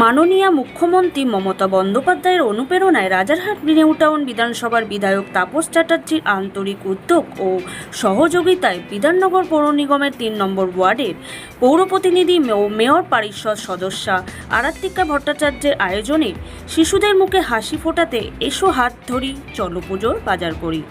মাননীয় মুখ্যমন্ত্রী মমতা বন্দ্যোপাধ্যায়ের অনুপ্রেরণায় রাজারহাট নিউটাউন বিধানসভার বিধায়ক তাপস চ্যাটার্জির আন্তরিক উদ্যোগ ও সহযোগিতায় বিধাননগর পৌর নিগমের তিন নম্বর ওয়ার্ডের পৌর প্রতিনিধি ও মেয়র পরিষদ সদস্যা আরাত্মিকা ভট্টাচার্যের আয়োজনে শিশুদের মুখে হাসি ফোটাতে এসো হাত ধরি, চলো পুজোর বাজার করি।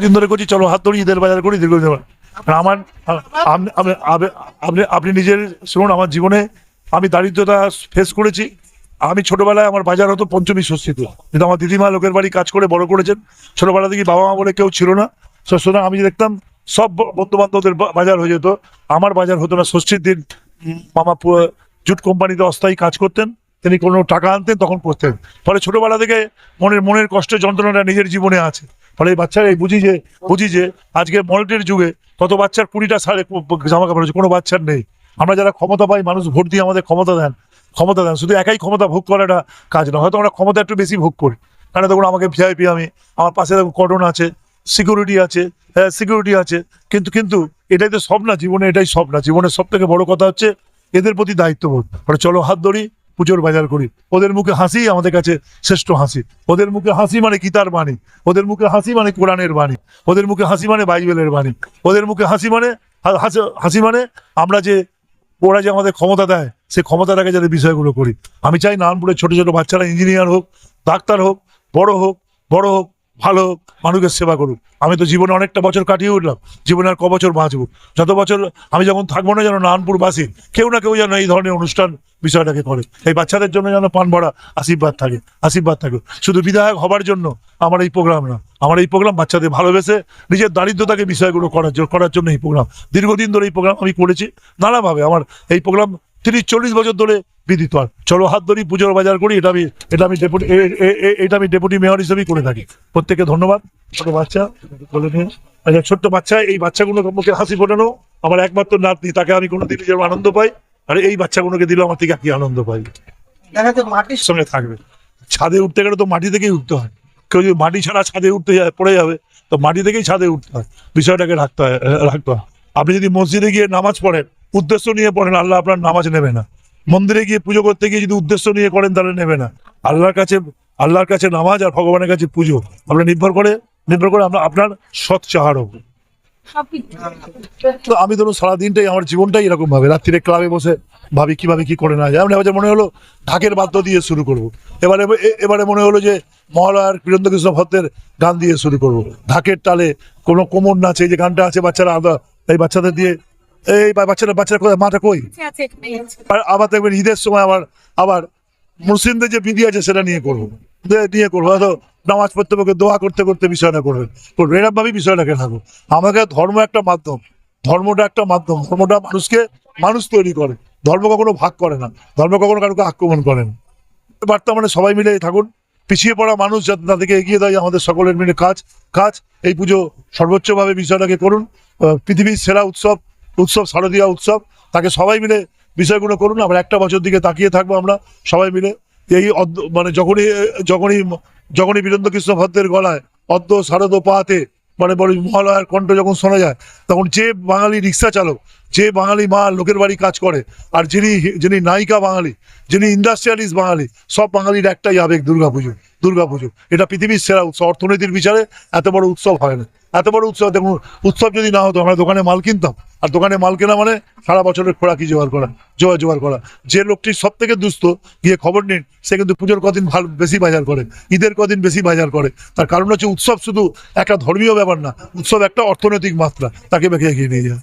দিন ধরে করছি, চলো হাত ধরি, ঈদের বাজার করি, দীর্ঘদিন ধরে। আর আমার আপনি, আপনি- নিজের, শুনুন, আমার জীবনে আমি দারিদ্রতা ফেস করেছি। আমি ছোটবেলায় আমার বাজার হতো পঞ্চমী ষষ্ঠীতে কিন্তু আমার দিদিমা লোকের বাড়ি কাজ করে বড় করেছেন। ছোটবেলা থেকে বাবা মা বলে কেউ ছিল না। সুতরাং আমি দেখতাম সব বন্ধু বান্ধবদের বাজার হয়ে যেত। আমার বাজার হতো না। ষষ্ঠীর দিন মামা জুট কোম্পানিতে অস্থায়ী কাজ করতেন। তিনি কোনো টাকা আনতেন, তখন করতেন। ফলে ছোটবেলা থেকে মনের মনের কষ্টের যন্ত্রণাটা নিজের জীবনে আছে। ফলে এই বাচ্চারা এই বুঝি যে বুঝি যে আজকে মল্টের যুগে কত বাচ্চার কুড়িটা সাড়ে জামা কাপড় কোনো বাচ্চার নেই। আমরা যারা ক্ষমতা পাই, মানুষ ভোট দিয়ে আমাদের ক্ষমতা দেন ক্ষমতা দেন। শুধু একাই ক্ষমতা ভোগ করাটা কাজ না হয়তো আমরা ক্ষমতা একটু বেশি ভোগ করি। কারণ দেখুন, আমাকে ভিআইপি আমি, আমার পাশে দেখুন কটন আছে সিকিউরিটি আছে হ্যাঁ সিকিউরিটি আছে। কিন্তু কিন্তু এটাই তো সব না জীবনে এটাই সব না জীবনের সব থেকে বড় কথা হচ্ছে এদের প্রতি দায়িত্ববোধ। মানে চলো হাত ধরি। পুজোর বাজার করি। ওদের মুখে হাসি আমাদের কাছে শ্রেষ্ঠ হাসি। ওদের মুখে হাসি মানে গীতার বাণী। ওদের মুখে হাসি মানে কোরআনের বাণী। ওদের মুখে হাসি মানে বাইবেলের বাণী। ওদের মুখে হাসি মানে হাসি- মানে আমরা যে, ওরা যে আমাদের ক্ষমতা দেয়, সে ক্ষমতাটাকে যাতে বিষয়গুলো করি। আমি চাই নারায়ণপুরের ছোট ছোট বাচ্চারা ইঞ্জিনিয়ার হোক, ডাক্তার হোক, বড় হোক বড় হোক ভালো মানুষের সেবা করুক। আমি তো জীবনে অনেকটা বছর কাটিয়ে উঠলাম। জীবনে আর ক বছর বাঁচবো? যত বছর আমি যখন থাকব না যেন নারায়ণপুরবাসী কেউ না কেউ যেন এই ধরনের অনুষ্ঠান বিষয়টাকে করে। এই বাচ্চাদের জন্য যেন পান ভরা আশীর্বাদ থাকে আশীর্বাদ থাকে। শুধু বিধায়ক হবার জন্য আমার এই প্রোগ্রাম না, আমার এই প্রোগ্রাম বাচ্চাদের ভালোবেসে নিজের দারিদ্রতাকে বিষয়গুলো করার জন্য করার জন্য এই প্রোগ্রাম। দীর্ঘদিন ধরে এই প্রোগ্রাম আমি করেছি। নানাভাবে আমার এই প্রোগ্রাম তিরিশ চল্লিশ বছর ধরে বিদিত আর। চলো হাত ধরি পুজোর বাজার করি এটা আমি এটা আমি ডেপুটি এটা আমি ডেপুটি মেয়র হিসেবেই করে থাকি। প্রত্যেককে ধন্যবাদ। ছোট বাচ্চা বলে নিয়ে। আচ্ছা ছোট্ট বাচ্চা এই বাচ্চাগুলো মুখে হাসি ফোটানো। আমার একমাত্র নাতনি তাকে আমি কোনো দিনই যেমন আনন্দ পাই। আর এই বাচ্চাগুলোকে দিলে আমার থেকে কি আনন্দ পাই। মাটির সঙ্গে থাকবে। ছাদে উঠতে গেলে তো মাটি থেকেই উঠতে হয়। কেউ যদি মাটি ছাড়া ছাদে উঠতে যায় পড়ে যাবে তো মাটি থেকেই ছাদে উঠতে হয়। বিষয়টাকে রাখতে হয় রাখতে হয়। আপনি যদি মসজিদে গিয়ে নামাজ পড়েন উদ্দেশ্য নিয়ে পড়েন আল্লাহ আপনার নামাজ নেবে না। মন্দিরে গিয়ে পুজো করতে গিয়ে যদি উদ্দেশ্য নিয়ে করেন, তাহলে নেবে না। আল্লাহর কাছে আল্লাহর কাছে নামাজ আর ভগবানের কাছে পুজো। আমরা নির্ভর করে নির্ভর করে আমরা আপনার সৎ চাহার হোক তো আমি ধরুন সারা দিনটাই আমার জীবনটাই এরকম ভাবে। রাত্রিরে ক্লাবে বসে ভাবি কীভাবে কি করে না যায়। এবার মনে হলো ঢাকের বাদ্য দিয়ে শুরু করব। এবারে এবারে মনে হলো যে মহালয়ার বীরেন্দ্র কৃষ্ণ ভদ্রের গান দিয়ে শুরু করব। ঢাকের তালে কোনো কোমর নাচে যে গানটা আছে বাচ্চারা আদা, এই বাচ্চাদের দিয়ে এই বাচ্চারা বাচ্চারা কোথায় মাটা কই? আর আবার দেখবেন ঈদের সময় আবার আবার মুসলিমদের যে বিধি আছে সেটা নিয়ে করব। নিয়ে করব। হয়তো নামাজ পড়তে পড়তে দোয়া করতে করতে বিষয়টা করবেন করব। এরকম ভাবেই বিষয়টাকে থাকো আমাকে ধর্ম একটা মাধ্যম। ধর্মটা একটা মাধ্যম। ধর্মটা মানুষকে মানুষ তৈরি করে। ধর্ম কখনো ভাগ করে না। ধর্ম কখনো কারোকে আক্রমণ করে না। বার্তা মানে সবাই মিলে থাকুন। পিছিয়ে পড়া মানুষ যাতে তাদেরকে এগিয়ে দেয় আমাদের সকলের মিলে কাজ কাজ। এই পুজো সর্বোচ্চভাবে বিষয়টাকে করুন। পৃথিবীর সেরা উৎসব উৎসব, শারদীয়া উৎসব, তাকে সবাই মিলে বিষয়গুলো করুন, আমরা একটা বছর দিকে তাকিয়ে থাকব আমরা সবাই মিলে। এই মানে যখনই যখনই যখনই বীরেন্দ্র কৃষ্ণ ভদ্রের গলায় অদ্য শারদ পাতে মানে বড় মহালয়ার কণ্ঠ যখন শোনা যায়, তখন যে বাঙালি রিক্সা চালক যে বাঙালি মা লোকের বাড়ি কাজ করে, আর যিনি যিনি নায়িকা বাঙালি, যিনি ইন্ডাস্ট্রিয়ালিস্ট বাঙালি, সব বাঙালির একটাই আবেগ দুর্গাপুজো দুর্গাপুজো এটা পৃথিবীর সেরা উৎসব, অর্থনীতির বিচারে এত বড় উৎসব হয় না। এত বড় উৎসব, দেখুন, উৎসব যদি না হতো, আমরা দোকানে মাল কিনতাম। আর দোকানে মাল কেনা মানে সারা বছরের খোরাকি জোগাড় করা, জোগাড় জোগাড় করা। যে লোকটি সব থেকে দুস্থ, গিয়ে খবর নিন, সে কিন্তু পুজোর কদিন ভালো, বেশি বাজার করে, ঈদের কদিন বেশি বাজার করে। তার কারণ হচ্ছে উৎসব শুধু একটা ধর্মীয় ব্যাপার না, উৎসব একটা অর্থনৈতিক মাত্রা, তাকে বেঁকে এগিয়ে নিয়ে যায়